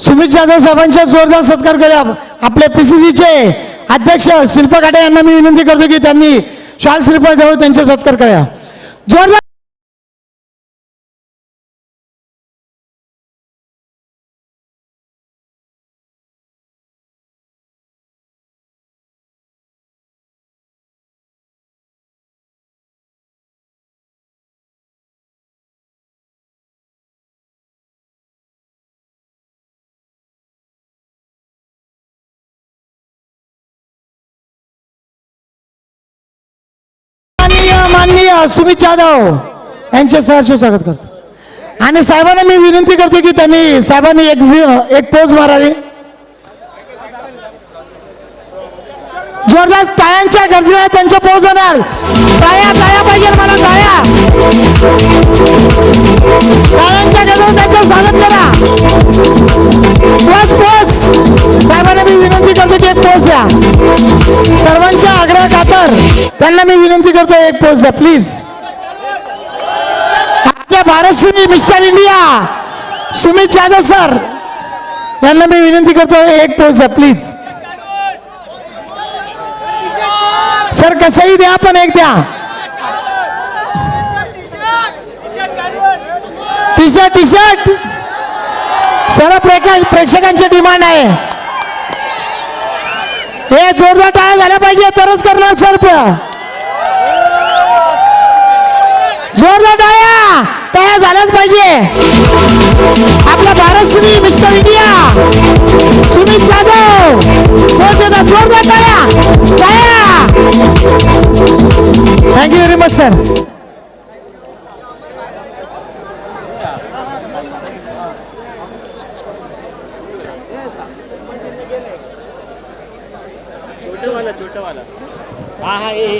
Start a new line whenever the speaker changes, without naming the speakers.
सुमित जाधव साहेबांचा जोरदार सत्कार करूया आपले पीसीसीचे अध्यक्ष शिल्पा काटे यांना मी विनंती करतो की त्यांनी शाल श्रीफळ देऊन त्यांचा सत्कार करूया जोरदार सुमित जाधव यांचे सहर्ष स्वागत करतो. आणि साहेबांना मी विनंती करतो की त्यांनी साहेबांनी एक एक पोज मारावी. जोरदार टाळ्यांच्या गरजेला त्यांच्या पोज होणार. टाळ्या टाळ्या पाहिजे मला टाळ्या. त्यांना मी विनंती करतो एक पोच द्या प्लीज आजच्या Bharatshri mister India Sumit Yadav sir यांना मी विनंती करतो एक पोच द्या प्लीज सर कसंही द्या पण एक द्या. T shirt T shirt sir प्रेक्षकांची डिमांड आहे. हे जोरदार टाळ्या झाल्या पाहिजे. तरच करणार सर जोरदार टाळ्या. टाळ्या झाल्याच पाहिजे. आपला भारत सुनी मिस्टर इंडिया. सुमित जाधव. पोच जोरदार टाळ्या. टाळ्या. Thank you very much sir
Yeah. वाला हा हा हे